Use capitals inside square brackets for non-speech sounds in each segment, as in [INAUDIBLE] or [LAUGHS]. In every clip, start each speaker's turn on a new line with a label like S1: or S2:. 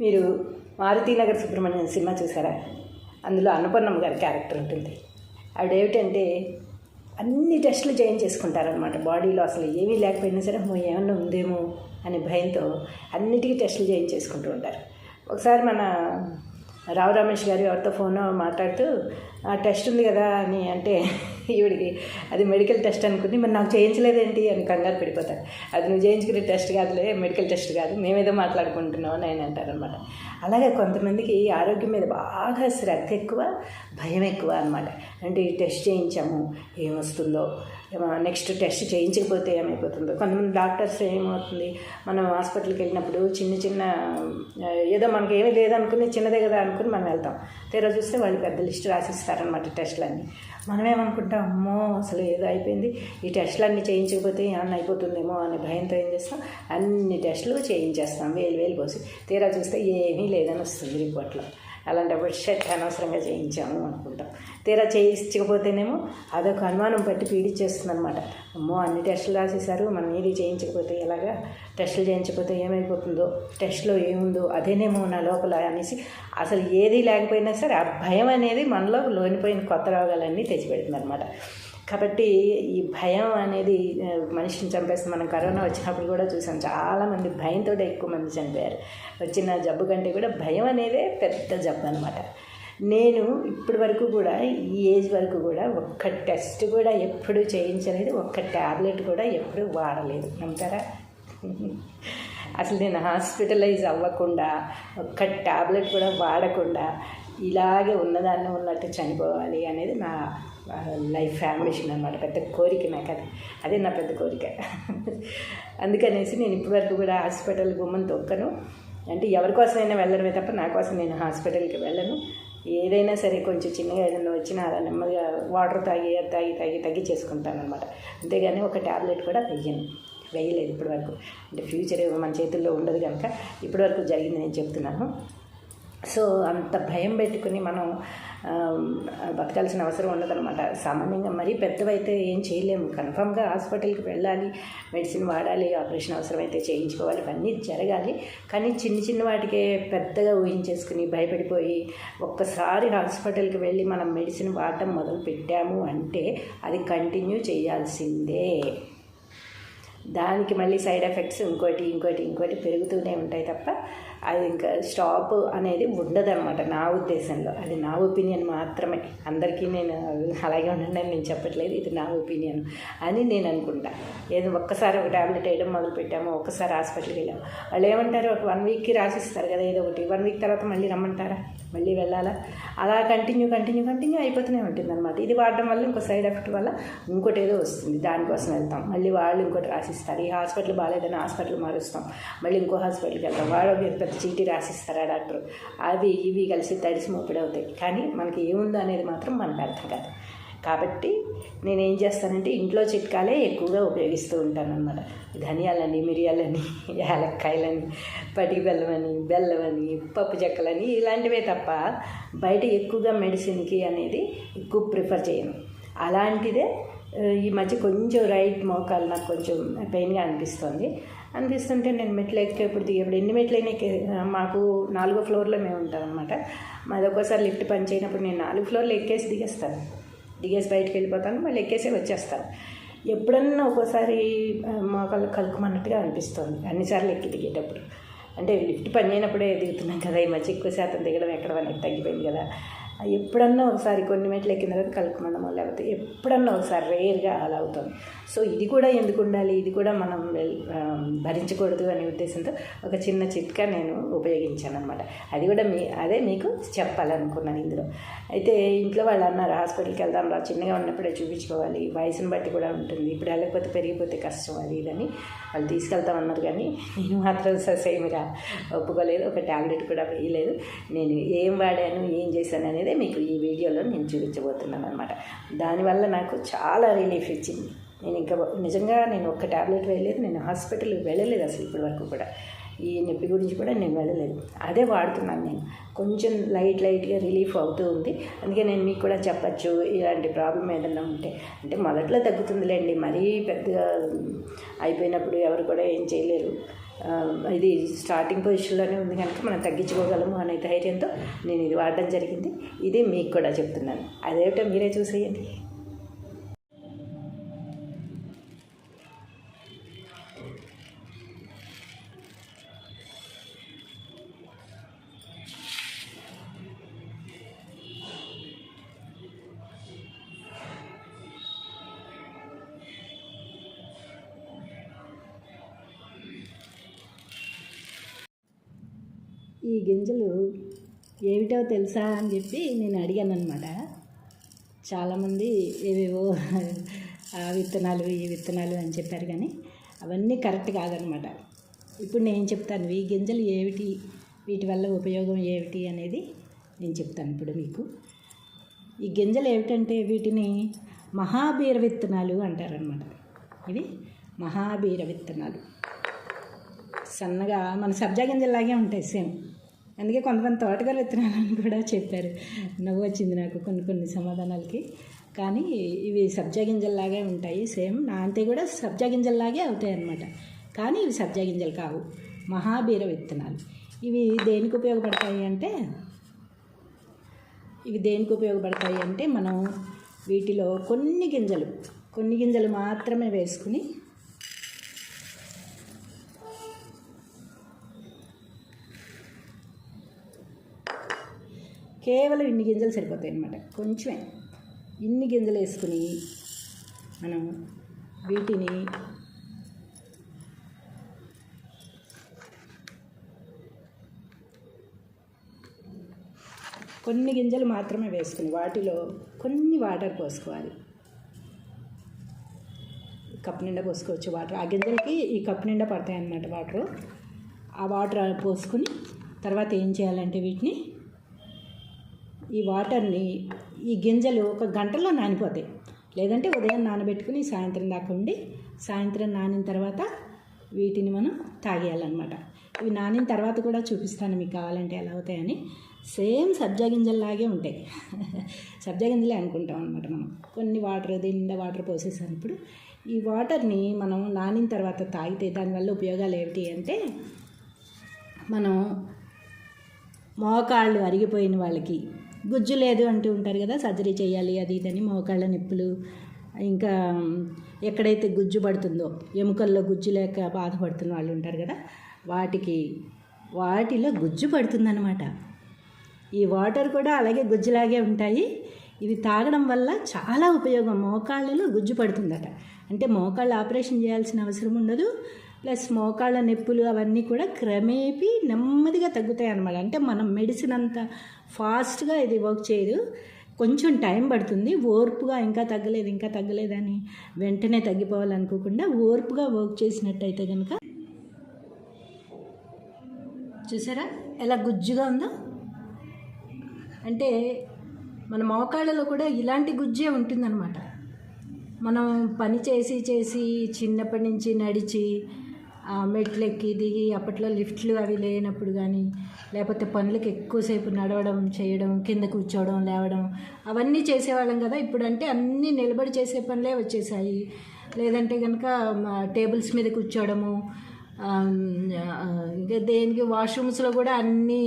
S1: మీరు మారుతీనగర్ సుబ్రహ్మణ్యం సినిమా చూసారా? అందులో అన్నపూర్ణమ్మ గారి క్యారెక్టర్ ఉంటుంది. ఆవిడేమిటంటే అన్ని టెస్టులు చేయించేసుకుంటారనమాట బాడీలో అసలు ఏమీ లేకపోయినా సరే అమ్మో ఏమన్నా ఉందేమో అనే భయంతో అన్నిటికీ టెస్టులు చేయించేసుకుంటూ ఉంటారు. ఒకసారి మన రావు రమేష్ గారు ఎవరితో ఫోన్ మాట్లాడుతూ ఆ టెస్ట్ ఉంది కదా అని అంటే [LAUGHS] ఈవిడికి అది మెడికల్ టెస్ట్ అనుకుని మరి నాకు చేయించలేదేంటి? అని కంగారు పడిపోతారు. అది నువ్వు చేయించుకునే టెస్ట్ కాదులే మెడికల్ టెస్ట్ కాదు మేమేదో మాట్లాడుకుంటున్నాం అని ఆయన అంటారనమాట అలాగే కొంతమందికి ఆరోగ్యం మీద బాగా శ్రద్ధ ఎక్కువ భయం ఎక్కువ అనమాట అంటే ఈ టెస్ట్ చేయించాము ఏమొస్తుందో నెక్స్ట్ టెస్ట్ చేయించకపోతే ఏమైపోతుందో? కొంతమంది డాక్టర్స్ ఏమవుతుంది? మనం హాస్పిటల్కి వెళ్ళినప్పుడు చిన్న చిన్న ఏదో మనకి ఏమీ లేదనుకుని చిన్నదే కదా అనుకుని మనం వెళ్తాం. తీరా చూస్తే వాళ్ళు పెద్ద లిస్ట్ రాసిస్తారనమాట టెస్టులన్నీ. మనమేమనుకుంటాం అమ్మో అసలు ఏదో అయిపోయింది. ఈ టెస్టులన్నీ చేయించకపోతే ఏమన్నా అయిపోతుందేమో అనే భయంతో ఏం చేస్తాం? అన్ని టెస్టులు చేయించేస్తాం వేలు వేలు పోసి. తీరా చూస్తే ఏమీ లేదని వస్తుంది రిపోర్ట్లో అలాంటప్పుడు షర్ట్ అనవసరంగా చేయించాము అనుకుంటాం. తీరా చేయించకపోతేనేమో అదొక అనుమానం పట్టి పీడిచ్చేస్తుంది అనమాట అమ్మో అన్ని టెస్టులు రాసేసారు మనం ఏది చేయించకపోతే ఎలాగా? టెస్టులు చేయించకపోతే ఏమైపోతుందో? టెస్ట్లో ఏముందో? అదేనేమో నా లోపల అనేసి అసలు ఏది లేకపోయినా సరే ఆ భయం అనేది మనలో లోనిపోయిన కొత్త రోగాలన్నీ తెచ్చిపెడుతుంది అనమాట కాబట్టి ఈ భయం అనేది మనిషిని చంపేస్తే మనం కరోనా వచ్చినప్పుడు కూడా చూసాం. చాలామంది భయంతో ఎక్కువ మంది చనిపోయారు. వచ్చిన జబ్బు కంటే కూడా భయం అనేదే పెద్ద జబ్బు అనమాట నేను ఇప్పటి వరకు కూడా ఈ ఏజ్ వరకు కూడా ఒక్క టెస్ట్ కూడా ఎప్పుడు చేయించలేదు. ఒక్క ట్యాబ్లెట్ కూడా ఎప్పుడు వాడలేదు. నమ్ముతారా? అసలు నేను హాస్పిటలైజ్ అవ్వకుండా ఒక్క ట్యాబ్లెట్ కూడా వాడకుండా ఇలాగే ఉన్నదాన్ని ఉన్నట్టు చనిపోవాలి అనేది నా లైఫ్ అంబిషన్ అనమాట పెద్ద కోరిక నాకు అది అదే నా పెద్ద కోరిక. అందుకనేసి నేను ఇప్పటివరకు కూడా హాస్పిటల్ గుమ్మం తొక్కను. అంటే ఎవరికోసమైనా వెళ్ళడమే తప్ప నా కోసం నేను హాస్పిటల్కి వెళ్ళను. ఏదైనా సరే కొంచెం చిన్నగా ఏదైనా వచ్చినా అలా నెమ్మదిగా వాటర్ తాగి తాగి తాగి తగ్గి చేసుకుంటాను అనమాట అంతేగాని ఒక ట్యాబ్లెట్ కూడా వెయ్యను. వేయలేదు ఇప్పటివరకు. అంటే ఫ్యూచర్ మన చేతుల్లో ఉండదు కనుక ఇప్పటివరకు జరిగింది నేను చెప్తున్నాను. సో అంత భయం పెట్టుకుని మనం బతకాల్సిన అవసరం ఉండదన్నమాట. సామాన్యంగా మరీ పెద్దవైతే ఏం చేయలేము. కన్ఫామ్గా హాస్పిటల్కి వెళ్ళాలి మెడిసిన్ వాడాలి ఆపరేషన్ అవసరమైతే చేయించుకోవాలి ఇవన్నీ జరగాలి. కానీ చిన్న చిన్న వాటికే పెద్దగా ఊహించేసుకుని భయపడిపోయి ఒక్కసారి హాస్పిటల్కి వెళ్ళి మనం మెడిసిన్ వాడటం మొదలు పెట్టాము అంటే అది కంటిన్యూ చేయాల్సిందే. దానికి మళ్ళీ సైడ్ ఎఫెక్ట్స్ ఇంకోటి ఇంకోటి ఇంకోటి పెరుగుతూనే ఉంటాయి తప్ప అది ఇంకా స్టాప్ అనేది ఉండదన్నమాట నా ఉద్దేశంలో. అది నా ఒపీనియన్ మాత్రమే. అందరికీ నేను అలాగే ఉండండి అని నేను చెప్పట్లేదు. ఇది నా ఒపీనియన్ అని నేను అనుకుంటా. ఏదో ఒక్కసారి ఒక ట్యాబ్లెట్ వేయడం మొదలు పెట్టాము ఒక్కసారి హాస్పిటల్కి వెళ్ళాము. వాళ్ళు ఏమంటారు? ఒక వన్ వీక్కి రాసిస్తారు కదా ఏదో ఒకటి. వన్ వీక్ తర్వాత మళ్ళీ రమ్మంటారా? మళ్ళీ వెళ్ళాలా? అలా కంటిన్యూ కంటిన్యూ కంటిన్యూ అయిపోతూనే ఉంటుంది అనమాట ఇది వాడడం వల్ల ఇంకో సైడ్ ఎఫెక్ట్ వల్ల ఇంకోటి ఏదో వస్తుంది. దానికోసం వెళ్తాం. మళ్ళీ వాళ్ళు ఇంకోటి రాసిస్తారు. ఈ హాస్పిటల్ బాగాలేదని హాస్పిటల్ మారుస్తాం. మళ్ళీ ఇంకో హాస్పిటల్కి వెళ్తాం. వాడు పెద్ద చీటీ రాసిస్తారు ఆ డాక్టర్? అవి ఇవి కలిసి తడిసి మోపిడవుతాయి అవుతాయి. కానీ మనకి ఏముందో అనేది మాత్రం మనకు అర్థం కాదు. కాబట్టి నేను ఏం చేస్తానంటే ఇంట్లో చిట్కాలే ఎక్కువగా ఉపయోగిస్తూ ఉంటాను అన్నమాట ధనియాలని మిరియాలని [LAUGHS] యాలక్కాయలని పటికి బెల్లమని బెల్లమని పప్పు చెక్కలని ఇలాంటివే తప్ప బయట ఎక్కువగా మెడిసిన్కి అనేది ఎక్కువ ప్రిఫర్ చేయను. అలాంటిదే ఈ మధ్య కొంచెం రైట్ మోకాలు నాకు కొంచెం పెయిన్గా అనిపిస్తుంది. అనిపిస్తుంటే నేను మెట్లు ఎక్కేప్పుడు దిగేప్పుడు ఎన్ని మెట్లైనా ఎక్కే మాకు నాలుగో ఫ్లోర్లో మేము ఉంటాం అనమాట మాది ఒక్కోసారి లిఫ్ట్ పని చేయనప్పుడు నేను నాలుగు ఫ్లోర్లు ఎక్కేసి దిగేస్తాను. దిగేసి బయటకు వెళ్ళిపోతాను మళ్ళీ ఎక్కేసి వచ్చేస్తాను. ఎప్పుడన్నా ఒక్కోసారి ఆ, మోకాలు కలుకుమన్నట్టుగా అనిపిస్తుంది. అన్నిసార్లు ఎక్కి దిగేటప్పుడు. అంటే లిఫ్ట్ పని చేయనప్పుడే దిగుతున్నాం కదా ఈ మధ్య ఎక్కువ శాతం దిగడం ఎక్కడ అనేది తగ్గిపోయింది కదా. ఎప్పుడన్నా ఒకసారి కొన్ని మెట్లు ఎక్కిన తర్వాత కలుపుకున్నాము లేకపోతే ఎప్పుడన్నా ఒకసారి రేర్గా అలా అవుతుంది సో ఇది కూడా ఎందుకు ఉండాలి? ఇది కూడా మనం భరించకూడదు అనే ఉద్దేశంతో ఒక చిన్న చిట్కా నేను ఉపయోగించాను అనమాట అది కూడా మీ అదే మీకు చెప్పాలనుకున్నాను ఇందులో. అయితే ఇంట్లో వాళ్ళు అన్నారు హాస్పిటల్కి వెళ్దాం రా చిన్నగా ఉన్నప్పుడే చూపించుకోవాలి. వయసును బట్టి కూడా ఉంటుంది. ఇప్పుడు వెళ్ళకపోతే పెరిగిపోతే కష్టం అది ఇదని వాళ్ళు తీసుకెళ్తామన్నారు కానీ నేను మాత్రం ససేమిగా ఒప్పుకోలేదు. ఒక ట్యాబ్లెట్ కూడా వేయలేదు. నేను ఏం వాడాను ఏం చేశాను అనేది మీకు ఈ వీడియోలో నేను చూపించబోతున్నాను అనమాట దానివల్ల నాకు చాలా రిలీఫ్ ఇచ్చింది. నేను ఇంకా నిజంగా నేను ఒక్క ట్యాబ్లెట్ వేయలేదు నేను హాస్పిటల్కి వెళ్ళలేదు అసలు ఇప్పటి వరకు కూడా. ఈ నొప్పి గురించి కూడా నేను వెళ్ళలేదు. అదే వాడుతున్నాను నేను. కొంచెం లైట్ లైట్గా రిలీఫ్ అవుతూ ఉంది. అందుకే నేను మీకు కూడా చెప్పచ్చు ఇలాంటి ప్రాబ్లం ఏదైనా ఉంటే. అంటే మొదట్లో తగ్గుతుందిలేండి మరీ పెద్దగా అయిపోయినప్పుడు ఎవరు కూడా ఏం చేయలేరు. ఇది స్టార్టింగ్ పొజిషన్లోనే ఉంది కనుక మనం తగ్గించుకోగలము అనే ధైర్యంతో నేను ఇది వాడడం జరిగింది. ఇది మీకు కూడా చెప్తున్నాను. అదేమిటో మీరే చూసేయండి. ఈ గింజలు ఏమిటో తెలుసా అని చెప్పి నేను అడిగాను అనమాట చాలామంది ఏవేవో ఆ విత్తనాలు ఈ విత్తనాలు అని చెప్పారు కానీ అవన్నీ కరెక్ట్ కాదనమాట ఇప్పుడు నేను చెప్తాను ఈ గింజలు ఏమిటి? వీటి వల్ల ఉపయోగం ఏమిటి అనేది నేను చెప్తాను ఇప్పుడు మీకు. ఈ గింజలు ఏమిటంటే వీటిని మహాబీర విత్తనాలు అంటారనమాట ఇవి మహాబీర విత్తనాలు. సన్నగా మన సబ్జా గింజల్లాగే ఉంటాయి సేమ్. అందుకే కొంతమంది తోటకూర విత్తనాలని కూడా చెప్పారు. నవ్వు వచ్చింది నాకు కొన్ని కొన్ని సమాధానాలకి. కానీ ఇవి సబ్జా గింజల్లాగే ఉంటాయి. సేమ్ నా అంతే కూడా సబ్జా గింజల్లాగే అవుతాయి అన్నమాట. కానీ ఇవి సబ్జా గింజలు కావు. మహాబీర విత్తనాలు. ఇవి దేనికి ఉపయోగపడతాయి అంటే ఇవి దేనికి ఉపయోగపడతాయి అంటే మనం వీటిలో కొన్ని గింజలు కొన్ని గింజలు మాత్రమే వేసుకుని కేవలం ఇన్ని గింజలు సరిపోతాయి అన్నమాట. కొంచెమే. ఇన్ని గింజలు వేసుకుని మనం వీటిని కొన్ని గింజలు మాత్రమే వేసుకుని వాటిలో కొన్ని వాటర్ పోసుకోవాలి. కప్పు నిండా పోసుకోవచ్చు వాటర్. ఆ గింజలకి ఈ కప్పు నిండా పడతాయి అన్నమాట వాటర్. ఆ వాటర్ పోసుకుని తర్వాత ఏం చేయాలంటే వీటిని ఈ వాటర్ని ఈ గింజలు ఒక గంటలో నానిపోతాయి. లేదంటే ఉదయం నానబెట్టుకుని సాయంత్రం దాకా ఉండి సాయంత్రం నానిన తర్వాత వీటిని మనం తాగేయాలన్నమాట. ఇవి నానిన తర్వాత కూడా చూపిస్తాను మీకు కావాలంటే ఎలా అవుతాయని. సేమ్ సబ్జా గింజల్లాగే ఉంటాయి. [LAUGHS] సబ్జా గింజలే అనుకుంటాం అనమాట మనం. కొన్ని వాటర్ దీని నిండా వాటర్ పోసేసాను ఇప్పుడు. ఈ వాటర్ని మనం నానిన తర్వాత తాగితే దానివల్ల ఉపయోగాలు ఏమిటి అంటే మనం మోకాళ్ళు అరిగిపోయిన వాళ్ళకి గుజ్జు లేదు అంటూ ఉంటారు కదా సర్జరీ చేయాలి అది ఇదని మోకాళ్ళ నొప్పులు. ఇంకా ఎక్కడైతే గుజ్జు పడుతుందో ఎముకల్లో గుజ్జు లేక బాధపడుతున్న వాళ్ళు ఉంటారు కదా వాటికి వాటిలో గుజ్జు పడుతుందన్నమాట. ఈ వాటర్ కూడా అలాగే గుజ్జులాగే ఉంటాయి. ఇవి తాగడం వల్ల చాలా ఉపయోగం. మోకాళ్ళలో గుజ్జు పడుతుందట. అంటే మోకాళ్ళు ఆపరేషన్ చేయాల్సిన అవసరం ఉండదు. ప్లస్ మోకాళ్ళ నొప్పులు అవన్నీ కూడా క్రమేపీ నెమ్మదిగా తగ్గుతాయి అన్నమాట. అంటే మనం మెడిసిన్ అంత ఫాస్ట్గా ఇది వర్క్ చేయదు. కొంచెం టైం పడుతుంది. ఓర్పుగా ఇంకా తగ్గలేదు ఇంకా తగ్గలేదని వెంటనే తగ్గిపోవాలనుకోకుండా ఓర్పుగా వర్క్ చేసినట్టయితే కనుక చూసారా? ఎలా గుజ్జుగా ఉందో? అంటే మన మోకాళ్ళలో కూడా ఇలాంటి గుజ్జే ఉంటుందన్నమాట. మనం పని చేసి చేసి చిన్నప్పటి నుంచి నడిచి మెట్లెక్కి దిగి అప్పట్లో లిఫ్ట్లు అవి లేనప్పుడు కానీ లేకపోతే పనులకు ఎక్కువసేపు నడవడం చేయడం కింద కూర్చోవడం లేవడం అవన్నీ చేసేవాళ్ళం కదా. ఇప్పుడంటే అన్నీ నిలబడి చేసే పనులే వచ్చేసాయి. లేదంటే కనుక టేబుల్స్ మీద కూర్చోవడము ఇంకా దేనికి వాష్రూమ్స్లో కూడా అన్నీ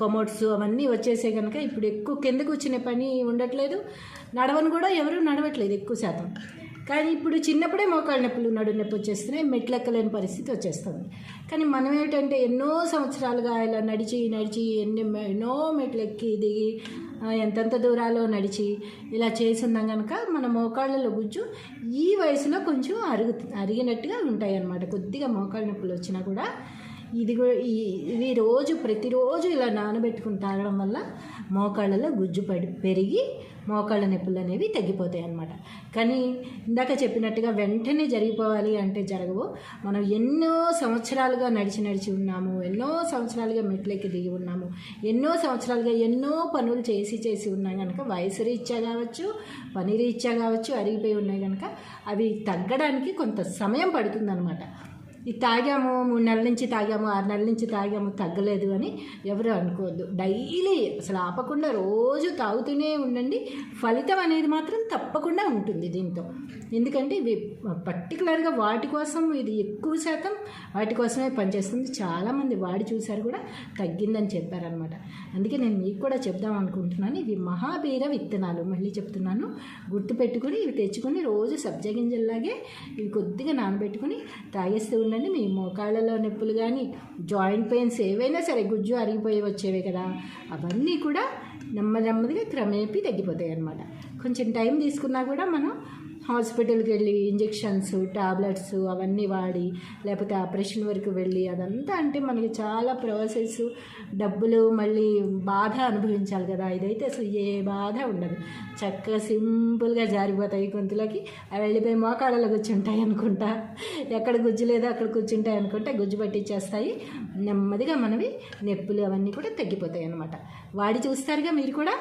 S1: కొమోడ్స్ అవన్నీ వచ్చేసే కనుక ఇప్పుడు ఎక్కువ కింద కూర్చునే పని ఉండట్లేదు. నడవను కూడా ఎవరు నడవట్లేదు ఎక్కువ శాతం. కానీ ఇప్పుడు చిన్నప్పుడే మోకాళ్ళ నొప్పులు నడు నొప్పి వచ్చేస్తున్నాయి మెట్లు ఎక్కలేని పరిస్థితి వచ్చేస్తుంది. కానీ మనం ఏంటంటే ఎన్నో సంవత్సరాలుగా ఇలా నడిచి నడిచి ఎన్ని ఎన్నో మెట్లు ఎక్కి దిగి ఎంతెంత దూరాలో నడిచి ఇలా చేసిందాం కనుక మన మోకాళ్ళలో గుజ్జు ఈ వయసులో కొంచెం అరుగు అరిగినట్టుగా ఉంటాయి అన్నమాట కొద్దిగా మోకాళ్ళ నొప్పులు వచ్చినా కూడా ఇది కూడా ఈ ఇవి రోజు ప్రతిరోజు ఇలా నానబెట్టుకుని తాగడం వల్ల మోకాళ్ళలో గుజ్జు పడి పెరిగి మోకాళ్ళ నొప్పులు అనేవి తగ్గిపోతాయి అన్నమాట. కానీ ఇందాక చెప్పినట్టుగా వెంటనే జరిగిపోవాలి అంటే జరగవు. మనం ఎన్నో సంవత్సరాలుగా నడిచి నడిచి ఉన్నాము ఎన్నో సంవత్సరాలుగా మెట్లెక్కి దిగి ఉన్నాము ఎన్నో సంవత్సరాలుగా ఎన్నో పనులు చేసి చేసి ఉన్నాయి కనుక వయసు రీత్యా కావచ్చు పని రీత్యా కావచ్చు అరిగిపోయి ఉన్నాయి కనుక అవి తగ్గడానికి కొంత సమయం పడుతుందన్నమాట. ఇది తాగాము మూడు నెలల నుంచి తాగాము ఆరు నెలల నుంచి తాగాము తగ్గలేదు అని ఎవరు అనుకోవద్దు. డైలీ అసలు ఆపకుండా రోజు తాగుతూనే ఉండండి. ఫలితం అనేది మాత్రం తప్పకుండా ఉంటుంది దీంతో. ఎందుకంటే ఇవి పర్టికులర్గా వాటి కోసం ఇది ఎక్కువ శాతం వాటి కోసమే పనిచేస్తుంది. చాలామంది వాడి చూశారు కూడా తగ్గిందని చెప్పారనమాట అందుకే నేను మీకు కూడా చెప్దాం అనుకుంటున్నాను. ఇవి మహాబీర విత్తనాలు. మళ్ళీ చెప్తున్నాను. గుర్తుపెట్టుకుని ఇవి తెచ్చుకొని రోజు సబ్జా గింజల్లాగే ఇవి కొద్దిగా నానబెట్టుకుని తాగేస్తూ ఉండండి. మీ మోకాళ్ళలో నొప్పులు కానీ జాయింట్ పెయిన్స్ ఏవైనా సరే గుజ్జు అరిగిపోయి వచ్చేవే కదా. అవన్నీ కూడా నెమ్మది నెమ్మదిగా క్రమేపీ తగ్గిపోతాయి అన్నమాట కొంచెం టైం తీసుకున్నా కూడా మనం హాస్పిటల్కి వెళ్ళి ఇంజెక్షన్స్ టాబ్లెట్స్ అవన్నీ వాడి లేకపోతే ఆపరేషన్ వరకు వెళ్ళి అదంతా అంటే మనకి చాలా ప్రాసెస్ డబ్బులు మళ్ళీ బాధ అనుభవించాలి కదా. ఇదైతే అసలు ఏ బాధ ఉండదు. చక్కగా సింపుల్గా జారిపోతాయి గొంతులకి. అవి వెళ్ళిపోయి మోకాళ్ళలో కూర్చుంటాయి అనుకుంటా. ఎక్కడ గుజ్జు లేదో అక్కడ కూర్చుంటాయి అనుకుంటే గుజ్జు పట్టించేస్తాయి నెమ్మదిగా మనవి నొప్పులు అవన్నీ కూడా తగ్గిపోతాయి అన్నమాట. వాడి చూస్తారుగా మీరు కూడా?